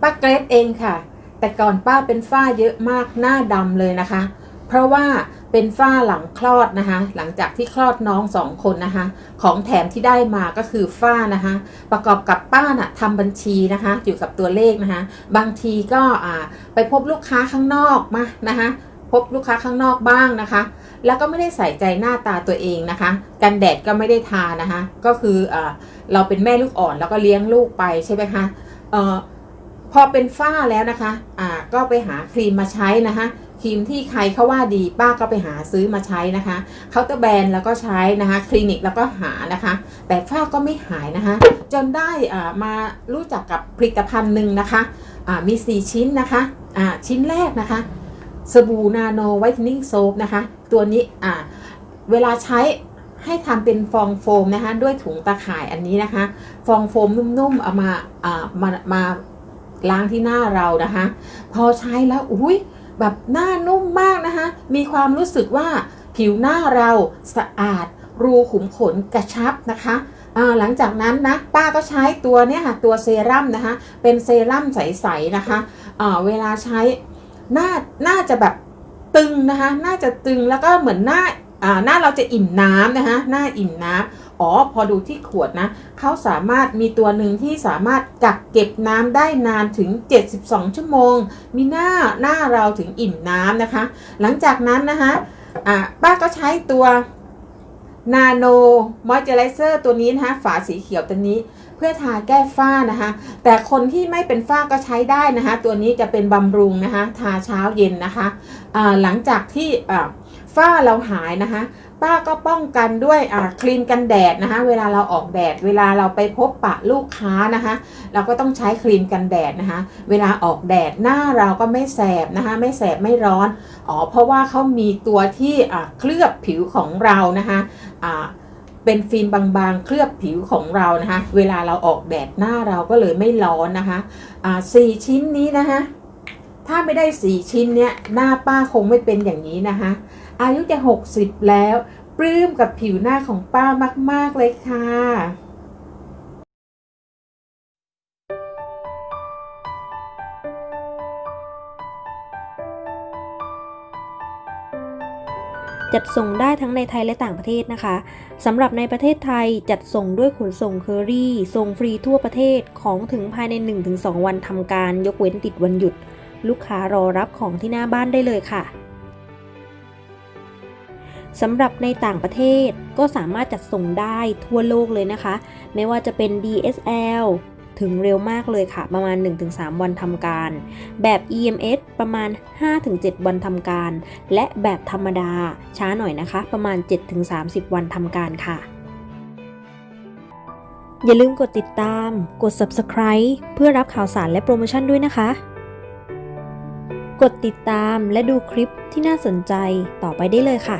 ป้าเกรดเองค่ะ แต่ก่อนป้าเป็นฝ้าเยอะมากหน้าดำเลยนะคะ เพราะว่าเป็นฝ้าหลังคลอดนะคะ หลังจากที่คลอดน้องสองคนนะคะ ของแถมที่ได้มาก็คือฝ้านะคะ ประกอบกับป้าน่ะทำบัญชีนะคะอยู่กับตัวเลขนะคะ บางทีก็อ่าไปพบลูกค้าข้างนอกมานะคะพบลูกค้าข้างนอกบ้างนะคะ แล้วก็ไม่ได้ใส่ใจหน้าตาตัวเองนะคะ กันแดดก็ไม่ได้ทานะคะ ก็คืออเราเป็นแม่ลูกอ่อนแล้วก็เลี้ยงลูกไปใช่ไหมคะเอ่อ พอเป็นฝ้าแล้วนะคะ อ่า ก็ไปหาครีมมาใช้นะคะ ครีมที่ใครเขาว่าดีป้าก็ไปหาซื้อมาใช้นะคะเคาน์เตอร์แบรนด์แล้วก็ใช้นะคะ คลินิกแล้วก็หานะคะ แต่ฝ้าก็ไม่หายนะคะ จนได้อ่ามารู้จักกับผลิตภัณฑ์หนึ่งนะคะ อ่า มี 4 ชิ้นนะคะ อ่า ชิ้นแรกนะคะ สบู่นาโนไวท์นิ่งโซฟนะคะ ตัวนี้ อ่า เวลาใช้ให้ทำเป็นฟองโฟมนะคะ ด้วยถุงตะข่ายอันนี้นะคะ ฟองโฟมนุ่มๆ เอามา อ่า มา มา ล้างที่หน้าเรานะคะ พอใช้แล้วอุ้ยแบบหน้านุ่มมากนะคะ มีความรู้สึกว่าผิวหน้าเราสะอาด รูขุมขนกระชับนะคะหลังจากนั้นนะป้าก็ใช้ตัวเนี้ยค่ะตัวเซรั่มนะคะเป็นเซรั่มใสๆนะคะเวลาใช้หน่าน่าจะแบบตึงนะคะน่าจะตึงแล้วก็เหมือนหน้าหน้าเราจะอิ่มน้ำนะคะหน้าอิ่มน้ำ อ๋อ พอดูที่ขวดนะ เขาสามารถมีตัวหนึ่งที่สามารถกักเก็บน้ำได้นานถึง 72 ชั่วโมง มีหน้าหน้าเราถึงอิ่มน้ำนะคะ หลังจากนั้นนะคะอ่าป้าก็ใช้ตัวนาโนมอยเจอไรเซอร์ตัวนี้นะคะ ฝาสีเขียวตัวนี้เพื่อทาแก้ฝ้านะคะ แต่คนที่ไม่เป็นฝ้าก็ใช้ได้นะคะ ตัวนี้จะเป็นบำรุงนะคะ ทาเช้าเย็นนะคะ หลังจากที่ฝ้าเราหายนะคะ ป้าก็ป้องกันด้วยครีมกันแดดนะคะ เวลาเราออกแดด เวลาเราไปพบปะลูกค้านะคะ เราก็ต้องใช้ครีมกันแดดนะคะ เวลาออกแดดหน้าเราก็ไม่แสบนะคะ ไม่แสบไม่ร้อน อ๋อ เพราะว่าเขามีตัวที่เคลือบผิวของเรานะคะเป็นฟิล์มบางๆ เคลือบผิวของเรานะคะ เวลาเราออกแดดหน้าเราก็เลยไม่ร้อนนะคะสี่ชิ้นนี้นะคะ ถ้าไม่ได้สี่ชิ้นเนี้ยหน้าป้าคงไม่เป็นอย่างนี้นะคะ อายุจะ 60 แล้ว ปลื้มกับผิวหน้าของป้ามาก ๆ เลยค่ะ จัดส่งได้ทั้งในไทยและต่างประเทศนะคะสำหรับในประเทศไทยจัดส่งด้วยขนส่งเคอรี่ส่งฟรีทั่วประเทศของถึงภายใน 1-2 วันทำการยกเว้นติดวันหยุด ลูกค้ารอรับของที่หน้าบ้านได้เลยค่ะ สำหรับในต่างประเทศก็สามารถจัดส่งได้ทั่วโลกเลยนะคะ ไม่ว่าจะเป็น DSL ถึงเร็วมากเลยค่ะ ประมาณ 1-3 วันทำการ แบบ EMS ประมาณ 5-7 วันทำการ และแบบธรรมดาช้าหน่อยนะคะ ประมาณ 7-30 วันทำการค่ะ อย่าลืมกดติดตาม กด subscribe เพื่อรับข่าวสารและโปรโมชั่นด้วยนะคะ กดติดตามและดูคลิปที่น่าสนใจต่อไปได้เลยค่ะ